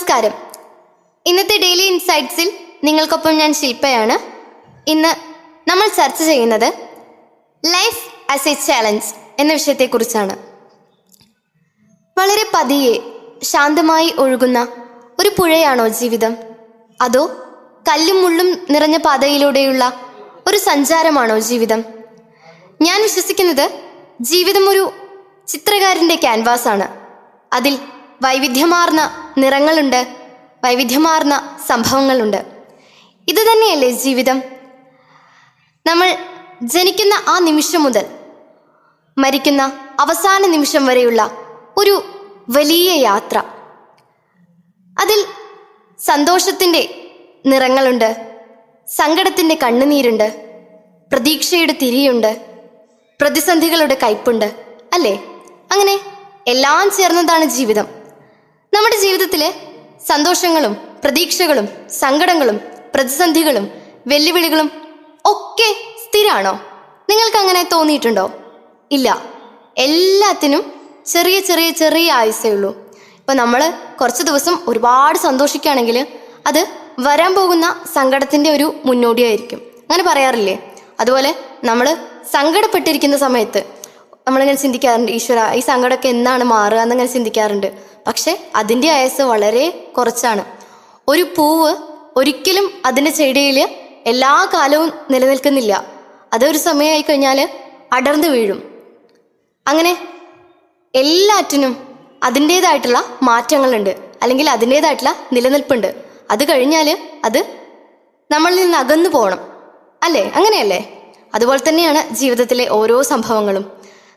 നമസ്കാരം. ഇന്നത്തെ ഡെയിലി ഇൻസൈറ്റ്സിൽ നിങ്ങൾക്കൊപ്പം ഞാൻ ശില്പയാണ്. ഇന്ന് നമ്മൾ ചർച്ച ചെയ്യുന്നത് ലൈഫ് ആസ് എ ചാലഞ്ച് എന്ന വിഷയത്തെക്കുറിച്ചാണ്. വളരെ പതിയെ ശാന്തമായി ഒഴുകുന്ന ഒരു പുഴയാണോ ജീവിതം? അതോ കല്ലും മുള്ളും നിറഞ്ഞ പാതയിലൂടെയുള്ള ഒരു സഞ്ചാരമാണോ ജീവിതം? ഞാൻ വിശ്വസിക്കുന്നത് ജീവിതം ഒരു ചിത്രകാരന്റെ ക്യാൻവാസാണ് അതിൽ വൈവിധ്യമാർന്ന നിറങ്ങളുണ്ട് വൈവിധ്യമാർന്ന സംഭവങ്ങളുണ്ട്. ഇതുതന്നെയല്ലേ ജീവിതം? നമ്മൾ ജനിക്കുന്ന ആ നിമിഷം മുതൽ മരിക്കുന്ന അവസാന നിമിഷം വരെയുള്ള ഒരു വലിയ യാത്ര. അതിൽ സന്തോഷത്തിന്റെ നിറങ്ങളുണ്ട് സങ്കടത്തിന്റെ കണ്ണുനീരുണ്ട് പ്രതീക്ഷയുടെ തിരിയുണ്ട് പ്രതിസന്ധികളുടെ കയ്പുണ്ട് അല്ലേ? അങ്ങനെ എല്ലാം ചേർന്നതാണ് ജീവിതം. നമ്മുടെ ജീവിതത്തിലെ സന്തോഷങ്ങളും പ്രതീക്ഷകളും സങ്കടങ്ങളും പ്രതിസന്ധികളും വെല്ലുവിളികളും ഒക്കെ സ്ഥിരാണോ? നിങ്ങൾക്ക് അങ്ങനെ തോന്നിയിട്ടുണ്ടോ? ഇല്ല. എല്ലാത്തിനും ചെറിയ ചെറിയ ചെറിയ ആയുസേ ഉള്ളൂ. ഇപ്പം നമ്മൾ കുറച്ച് ദിവസം ഒരുപാട് സന്തോഷിക്കുകയാണെങ്കിൽ അത് വരാൻ പോകുന്ന സങ്കടത്തിന്റെ ഒരു മുന്നോടിയായിരിക്കും. അങ്ങനെ പറയാറില്ലേ? അതുപോലെ നമ്മൾ സങ്കടപ്പെട്ടിരിക്കുന്ന സമയത്ത് നമ്മളിങ്ങനെ ചിന്തിക്കാറുണ്ട് ഈശ്വര ഈ സങ്കടമൊക്കെ എന്താണ് മാറുക എന്നിങ്ങനെ ചിന്തിക്കാറുണ്ട്. പക്ഷെ അതിന്റെ ആയസ് വളരെ കുറച്ചാണ്. ഒരു പൂവ് ഒരിക്കലും അതിന്റെ ചെടിയിൽ എല്ലാ കാലവും നിലനിൽക്കുന്നില്ല. അതൊരു സമയമായി കഴിഞ്ഞാൽ അടർന്നു വീഴും. അങ്ങനെ എല്ലാറ്റിനും അതിന്റേതായിട്ടുള്ള മാറ്റങ്ങളുണ്ട്. അല്ലെങ്കിൽ അതിന്റേതായിട്ടുള്ള നിലനിൽപ്പുണ്ട്. അത് കഴിഞ്ഞാൽ അത് നമ്മളിൽ നിന്ന് അകന്നു പോകണം. അല്ലേ? അങ്ങനെയല്ലേ? അതുപോലെ തന്നെയാണ് ജീവിതത്തിലെ ഓരോ സംഭവങ്ങളും.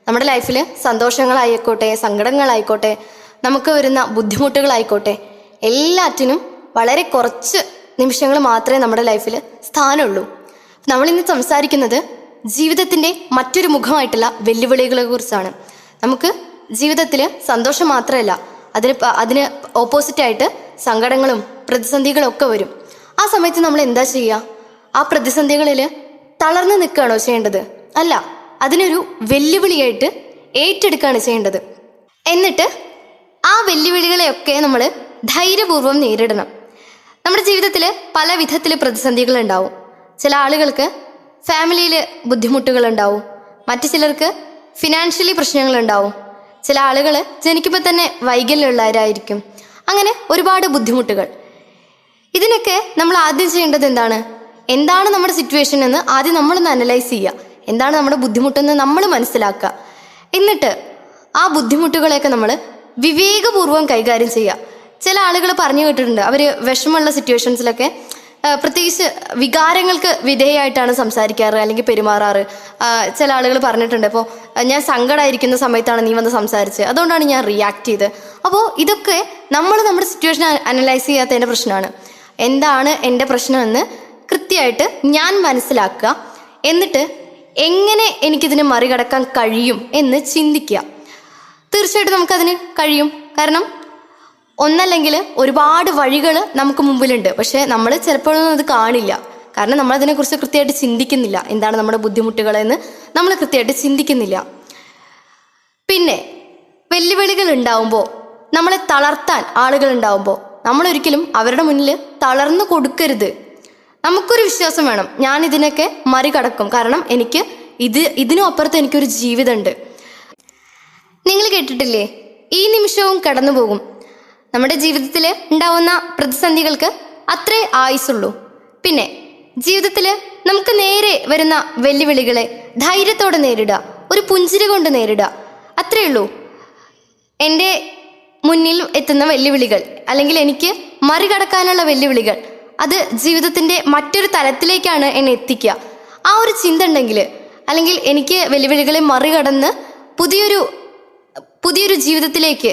നമ്മുടെ ലൈഫിൽ സന്തോഷങ്ങളായിക്കോട്ടെ സങ്കടങ്ങളായിക്കോട്ടെ നമുക്ക് വരുന്ന ബുദ്ധിമുട്ടുകളായിക്കോട്ടെ. എല്ലാറ്റിനും വളരെ കുറച്ച് നിമിഷങ്ങൾ മാത്രമേ നമ്മുടെ ലൈഫിൽ സ്ഥാനമുള്ളൂ നമ്മളിന്ന് സംസാരിക്കുന്നത് ജീവിതത്തിന്റെ മറ്റൊരു മുഖമായിട്ടുള്ള വെല്ലുവിളികളെ കുറിച്ചാണ്. നമുക്ക് ജീവിതത്തിൽ സന്തോഷം മാത്രമല്ല അതിന് അതിന് ഓപ്പോസിറ്റായിട്ട് സങ്കടങ്ങളും പ്രതിസന്ധികളും ഒക്കെ വരും. ആ സമയത്ത് നമ്മൾ എന്താ ചെയ്യുക ആ പ്രതിസന്ധികളിൽ തളർന്നു നിൽക്കുകയാണോ ചെയ്യേണ്ടത്? അല്ല അതിനൊരു വെല്ലുവിളിയായിട്ട് ഏറ്റെടുക്കുകയാണ് ചെയ്യേണ്ടത്. എന്നിട്ട് ആ വെല്ലുവിളികളെയൊക്കെ നമ്മൾ ധൈര്യപൂർവം നേരിടണം. നമ്മുടെ ജീവിതത്തിൽ പല വിധത്തിൽ പ്രതിസന്ധികൾ ഉണ്ടാവും ചില ആളുകൾക്ക് ഫാമിലിയിൽ ബുദ്ധിമുട്ടുകൾ ഉണ്ടാവും മറ്റു ചിലർക്ക് ഫിനാൻഷ്യലി പ്രശ്നങ്ങൾ ഉണ്ടാവും ചില ആളുകൾ ജനിക്കുമ്പോൾ തന്നെ വൈകല്യമുള്ളവരായിരിക്കും. അങ്ങനെ ഒരുപാട് ബുദ്ധിമുട്ടുകൾ. ഇതിനൊക്കെ നമ്മൾ ആദ്യം ചെയ്യേണ്ടത് എന്താണ്? എന്താണ് നമ്മുടെ സിറ്റുവേഷൻ എന്ന് ആദ്യം നമ്മളൊന്ന് അനലൈസ് ചെയ്യുക. എന്താണ് നമ്മുടെ ബുദ്ധിമുട്ടെന്ന് നമ്മൾ മനസ്സിലാക്കുക. എന്നിട്ട് ആ ബുദ്ധിമുട്ടുകളെയൊക്കെ നമ്മൾ വിവേകപൂർവം കൈകാര്യം ചെയ്യുക. ചില ആളുകൾ പറഞ്ഞു കേട്ടിട്ടുണ്ട്. അവർ വിഷമമുള്ള സിറ്റുവേഷൻസിലൊക്കെ പ്രത്യേകിച്ച് വികാരങ്ങൾക്ക് വിധേയമായിട്ടാണ് സംസാരിക്കാറ് അല്ലെങ്കിൽ പെരുമാറാറ്. ചില ആളുകൾ പറഞ്ഞിട്ടുണ്ട്. അപ്പോൾ ഞാൻ സങ്കടമായിരിക്കുന്ന സമയത്താണ് നീ വന്ന് സംസാരിച്ചത്. അതുകൊണ്ടാണ് ഞാൻ റിയാക്ട് ചെയ്തത്. അപ്പോൾ ഇതൊക്കെ നമ്മൾ നമ്മുടെ സിറ്റുവേഷൻ അനലൈസ് ചെയ്യാത്തതിന്റെ പ്രശ്നമാണ്. എന്താണ് എന്റെ പ്രശ്നമെന്ന് കൃത്യമായിട്ട് ഞാൻ മനസ്സിലാക്കുക. എന്നിട്ട് എങ്ങനെ എനിക്കിതിനെ മറികടക്കാൻ കഴിയും എന്ന് ചിന്തിക്കുക. തീർച്ചയായിട്ടും നമുക്കതിന് കഴിയും. കാരണം ഒന്നല്ലെങ്കിൽ ഒരുപാട് വഴികൾ നമുക്ക് മുമ്പിലുണ്ട്. പക്ഷേ നമ്മൾ ചിലപ്പോഴൊന്നും അത് കാണില്ല. കാരണം നമ്മൾ അതിനെക്കുറിച്ച് കൃത്യമായിട്ട് ചിന്തിക്കുന്നില്ല. എന്താണ് നമ്മുടെ ബുദ്ധിമുട്ടുകളെന്ന് നമ്മൾ കൃത്യമായിട്ട് ചിന്തിക്കുന്നില്ല. പിന്നെ വെല്ലുവിളികൾ ഉണ്ടാവുമ്പോൾ നമ്മളെ തളർത്താൻ ആളുകൾ ഉണ്ടാവുമ്പോൾ നമ്മൾ ഒരിക്കലും അവരുടെ മുന്നിൽ തളർന്നു കൊടുക്കരുത്. നമുക്കൊരു വിശ്വാസം വേണം. ഞാൻ ഇതിനൊക്കെ മറികടക്കും. കാരണം എനിക്ക് ഇത് ഇതിനും അപ്പുറത്ത് എനിക്കൊരു ജീവിതമുണ്ട്. നിങ്ങൾ കേട്ടിട്ടില്ലേ? ഈ നിമിഷവും കടന്നുപോകും നമ്മുടെ ജീവിതത്തിൽ ഉണ്ടാവുന്ന പ്രതിസന്ധികൾക്ക് അത്രേ ആയുസുള്ളൂ പിന്നെ ജീവിതത്തിൽ നമുക്ക് നേരെ വരുന്ന വെല്ലുവിളികളെ ധൈര്യത്തോടെ നേരിടുക ഒരു പുഞ്ചിരി കൊണ്ട് നേരിടുക അത്രേ ഉള്ളൂ. എന്റെ മുന്നിൽ എത്തുന്ന വെല്ലുവിളികൾ അല്ലെങ്കിൽ എനിക്ക് മറികടക്കാനുള്ള വെല്ലുവിളികൾ അത് ജീവിതത്തിന്റെ മറ്റൊരു തലത്തിലേക്കാണ് എന്നെ എത്തിക്കുക. ആ ഒരു ചിന്ത ഉണ്ടെങ്കിൽ അല്ലെങ്കിൽ എനിക്ക് വെല്ലുവിളികളെ മറികടന്ന് പുതിയൊരു പുതിയൊരു ജീവിതത്തിലേക്ക്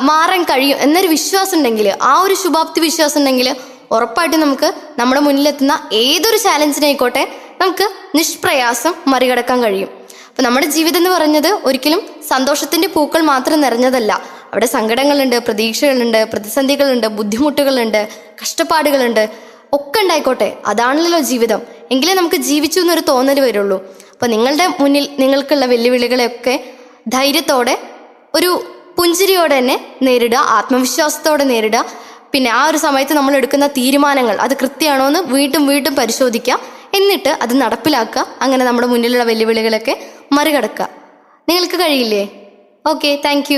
മാറാൻ കഴിയും എന്നൊരു വിശ്വാസം ഉണ്ടെങ്കിൽ ആ ഒരു ശുഭാപ്തി വിശ്വാസം ഉണ്ടെങ്കിൽ ഉറപ്പായിട്ടും നമുക്ക് നമ്മുടെ മുന്നിലെത്തുന്ന ഏതൊരു ചാലഞ്ചിനായിക്കോട്ടെ നമുക്ക് നിഷ്പ്രയാസം മറികടക്കാൻ കഴിയും. അപ്പം നമ്മുടെ ജീവിതം എന്ന് പറഞ്ഞത് ഒരിക്കലും സന്തോഷത്തിന്റെ പൂക്കൾ മാത്രം നിറഞ്ഞതല്ല. അവിടെ സങ്കടങ്ങളുണ്ട് പ്രതീക്ഷകളുണ്ട് പ്രതിസന്ധികളുണ്ട് ബുദ്ധിമുട്ടുകളുണ്ട് കഷ്ടപ്പാടുകളുണ്ട് ഒക്കെ ഉണ്ടായിക്കോട്ടെ അതാണല്ലോ ജീവിതം. എങ്കിലേ നമുക്ക് ജീവിച്ചു എന്നൊരു തോന്നൽ വരുള്ളൂ. അപ്പോൾ നിങ്ങളുടെ മുന്നിൽ നിങ്ങൾക്കുള്ള വെല്ലുവിളികളെയൊക്കെ ധൈര്യത്തോടെ ഒരു പുഞ്ചിരിയോടെ തന്നെ നേരിടുക ആത്മവിശ്വാസത്തോടെ നേരിടുക. പിന്നെ ആ ഒരു സമയത്ത് നമ്മൾ എടുക്കുന്ന തീരുമാനങ്ങൾ അത് കൃത്യമാണോ എന്ന് വീണ്ടും വീണ്ടും പരിശോധിക്കുക. എന്നിട്ട് അത് നടപ്പിലാക്കുക. അങ്ങനെ നമ്മുടെ മുന്നിലുള്ള വെല്ലുവിളികളൊക്കെ മറികടക്കുക. നിങ്ങൾക്ക് കഴിയില്ലേ? Okay thank